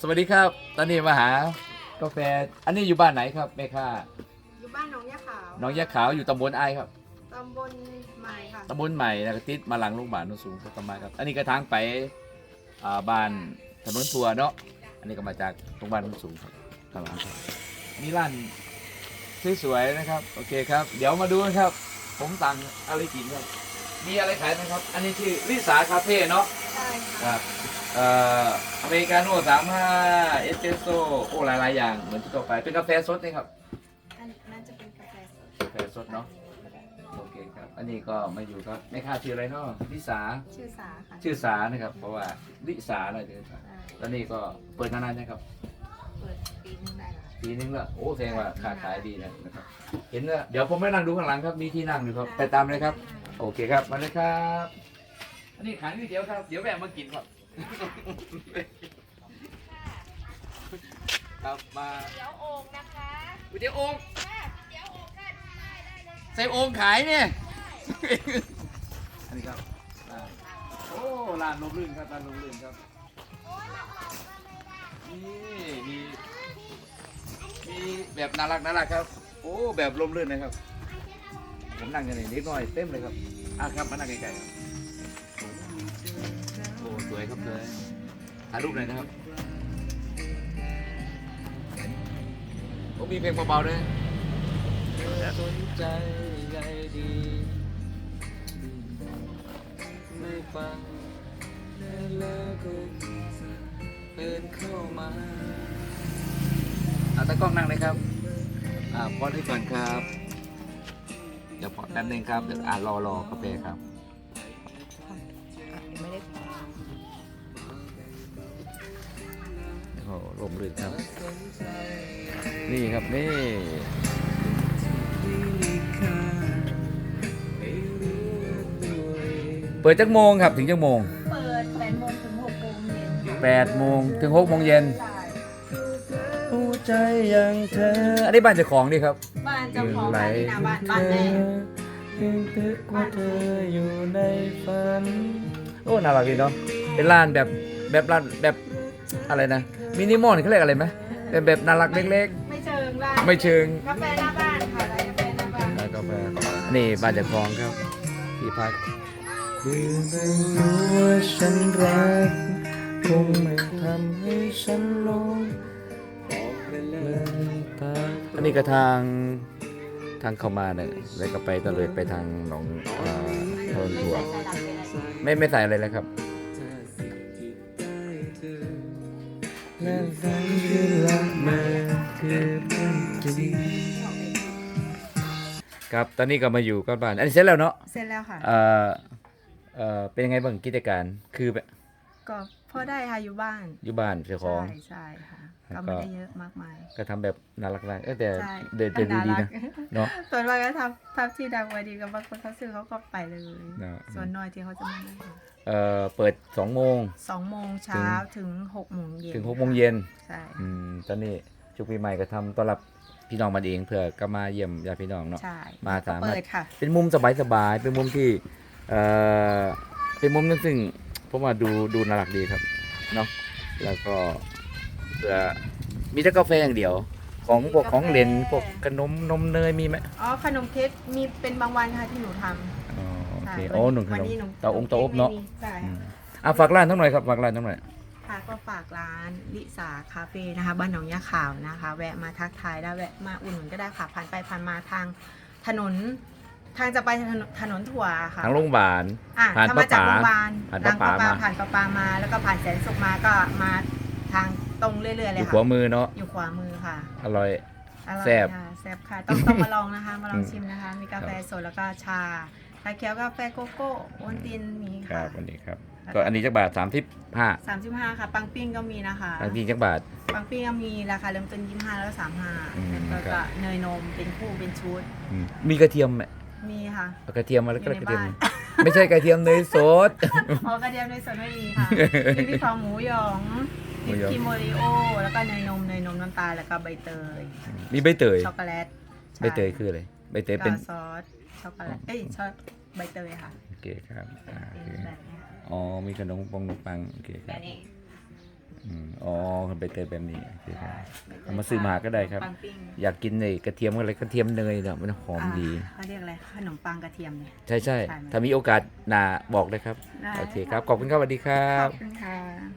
สวัสดีครับ ตอนนี้มาหากาแฟ อันนี้อยู่บ้านไหนครับแม่ค้าอยู่บ้านหนองยาขาวน้องยะขาวอยู่ตำบลไอายครับตำบลใหม่ค่ะตำบลใหม่แล้วก็ติดมาหลังโรงพยาบาลโนนสูงก็มาครับ อันนี้ก็ทางไปอ่าบ้านถนนทัวร์เนาะ อันนี้ก็มาจากโรงพยาบาลโนนสูงครับข้างหลังครับมีร้านสวยๆนะครับ โอเคครับ เดี๋ยวมาดูนะครับ ผมสั่งอะไรกินครับ มีอะไรขายนะครับ อันนี้ชื่อลิสาคาเฟ่เนาะ ใช่คค่ะรับ เอ่ออเมริกาโน่สามห้าเอสเปรสโซ่โอ้หลายๆอย่างเหมือนที่ทั่วไปเป็นกาแฟสดนี่ครับอันนั้นจะเป็นกาแฟสดกาแฟสดเนาะโอเคครับ อันนี้ก็มาอยู่ครับแม่ค้าชื่ออะไรเนาะลิสาชื่อสาค่ะชื่อสานะครับ เพราะว่าลิสาอะไรเดี๋ยวใช่แล้วนี่ก็เปิดมานานนะครับ เปิดปีนึงได้แล้วค่ะปีนึงละโอ้แสดงว่าค้าขายดีนะครับ เห็นแล้วเดี๋ยวผมไม่นั่งดูข้างหลังครับมีที่นั่งอยู่ครับไปตามเลยครับ โอเคครับมาเลยครับ อันนี้ขายก๋วยเตี๋ยวครับ เดี๋ยวแวะมากินครับ ครับมาเดี๋ยวโอ่งนะคะก๋วยเตี๋ยวโอ่งค่ะเดี๋ยวโอ่งค่ะดูได้ได้เลยใส่โอ่งขายเนี่ยอันนี้ครับอ่าโอ้ร้านลมลื่นครับร้านลมลื่นครับนี่มีมีแบบน่ารักน่ารักครับ โอ้แบบลมลื่นนะครับ ผมนั่งกันนี่นิดหน่อยเต็มเลยครับอะครับมานั่งใกล้ๆครับโอ้ส วยครับเลยถ่ายรูปหน่อยนะครับโอ้มีเพลงเบาๆด้วยสนใจใยดี ไม่ฟังแล้วก็เดินเข้ามาเอาตากล้องนั่งเลยครับ อ่าพอดให้ก่อนครับ เดี๋ยวพอแป๊บนึงครับ เดี๋ยวอ่ารอรอกาแฟครับ ลมลื่นครับ นี่ครับนี่เปิดจักโมงครับถึงจักโมงเปิด8โมงถึง6โมงเย็นค่ะ8โมงถึง6โมงเย็นใช่หัวใจยังเธอ อันนี้บ้านเจ้าของดิครับบ้านเจ้าของบ้านนี่นะบ้านบ้านแม่ยังตึกว่าเธออยู่ในฝัน โอ้ น่ารักดีเนาะ เป็นร้านแบบแบบร้านแบบอะไรนะ มินิมอลเขาเรียกอะไรไหมเป็นแบบน่ารักเล็กไม่เชิงร้านๆ ไม่เชิงกาแฟหน้าบ้านค่ะร้านกาแฟหน้าบ้านแล้วก็แบบนี่บ้านเจ้าของครับ ที่พักคือไม่รู้ว่าฉันรักคงไม่ทำให้ฉันหลงเลยตาอันนี้ก็ทางทางเข้ามาเนี่ยแล้วก็ไปตะเลยไปทางหนองเอ่อทนถั่วไม่ไม่ใส่อะไรเลยครับ และสังคือรักมันคือเป็นจริงครับตอนนี้ก็มาอยู่กับบ้านอันนี้เสร็จแล้วเนาะเสร็จแล้วค่ะ เอ่อเอ่อเป็นยังไงบ้างกิจการคือแบบก็ พอได้ค่ะอยู่บ้านอยู่บ้านเจ้าของใช่ใช่ค่ะแล้วก็ก็ไม่ได้เยอะมากมาย ก็ทำแบบน่ารักๆเออแต่ใช่เดินเดินดูดีารันะกเนาะส่วนมากก็ทำทำที่ดังไว้ดีกับบางคนเขาซื้อเขาก็ไปเลยเนาะส่วนน้อยที่เขาจะมานั่งเอ่อเปิดสองโมงสองโมงเช้าถึงหกโมงเย็นถึงหกโมงเย็นใช่อืมตอนนี้ชุกปีใหม่ก็ทำต้อนรับพี่น้องมันเองเพื่อก็มาเยี่ยมญาติพี่น้องเนาะใช่มาสามารถเปิดค่ะเป็นมุมสบายๆเป็นมุมที่เอ่อเป็นมุมนึงซึ่ง ผมว่าดูดูน่ารักดีครับเนาะแล้วก็เพื่อมีแต่กาแฟอย่างเดียว ของพวกของเล่นพวกขนมนมเนยมีไหมอ๋อขนมเค้กมีเป็นบางวันค่ะที่หนูทอ๋อำโอใช่เคโอ้หนุ่มขวันมนี้หนูเตาองเตาอบเนาะไม่มีใช่อืค่ะ มอะฝากร้านทั้งหน่อยครับฝากร้านทั้งหน่อย ค่ะก็ฝากร้านลิสาคาเฟ่นะคะบ้านหนองยาขาวนะคะ แวะมาทักทายได้แวะมาอุ่นหนุนก็ได้ค่ะผ่านไปผ่านมาทางถนน ทางจะไปถนนถนนถั่วค่ะทางโรงพยาบาล อะผ่านถ้ามาจากป้าป๋าโรงพยาบาลผ่านทางป้าป้าป๋าปามา ผ่านป้าปามา แล้วก็ผ่านแสนสุขมาก็มาทางตรงเรื่อยๆอเลยยู่ค่ะ ขวามือเนาะอยู่ขวามือค่ะอร่อย อร่อยแซ่บค่ะแซ่บค่ะ ต้องต้องมาลองนะคะ มาลออืงมชิมนะคะ มีกาแฟสดแล้วก็ชาชาเขียวกาแฟโกโก้โอนตินมีครัค่ะ บวันนี้ครับก็อันนี้จักบาทสามสิบห้าสามสิบห้าค่ะ ปังปิ้งก็มีนะคะอันนี้จักบาท ปังปิ้งก็มีราคาเริ่มต้นยี่ห้าแล้วสามห้าอืมแล้วครัก็บ เนยนมเป็นคู่เป็นชุด อืมมีกระเทียมไหม มีค่ะ เอากระเทียมมาแล้วก็อยู่กระในเทียม บ้าน ไม่ใช่กระเทียมเนยสด อ๋อกระเทียมเนยสดไม่มีค่ะ มีพริกเผาหมูหยองหมูมีหยองครีมโมริโอ แล้วก็เนยนมเนยนมน้ำตาลแล้วก็ใบเตย มีใบเตย ช็อกโกแลตใบเตยคืออะไร ใบเตยเป็นก็ซอส ช็อกโกแลต เอ้ยช็อกใบเตยค่ะโอเคครับอ่าโอเป็เคนแบบนี้ค่ะอ๋อมีขนมปองขนมปังโอเคคแบรับบนี้ อืมอ๋อใบเตยแบบนี้โอเคครับเอามาซื้อมาก็ได้ครับขนมปังปิ้งอยากกินในกระเทียมอะไรกระเทียมเนยเนาะมันหอมดีาเขาเรียกอะไรขนมปังกระเทียมเนี่ย ใช่ใช่ใช่ไหมถ้ามีโอกาสหนาบอกเลยครับได้ โอเคครับ ขอบคุณครับสวัสดีครัขบ อบคุณ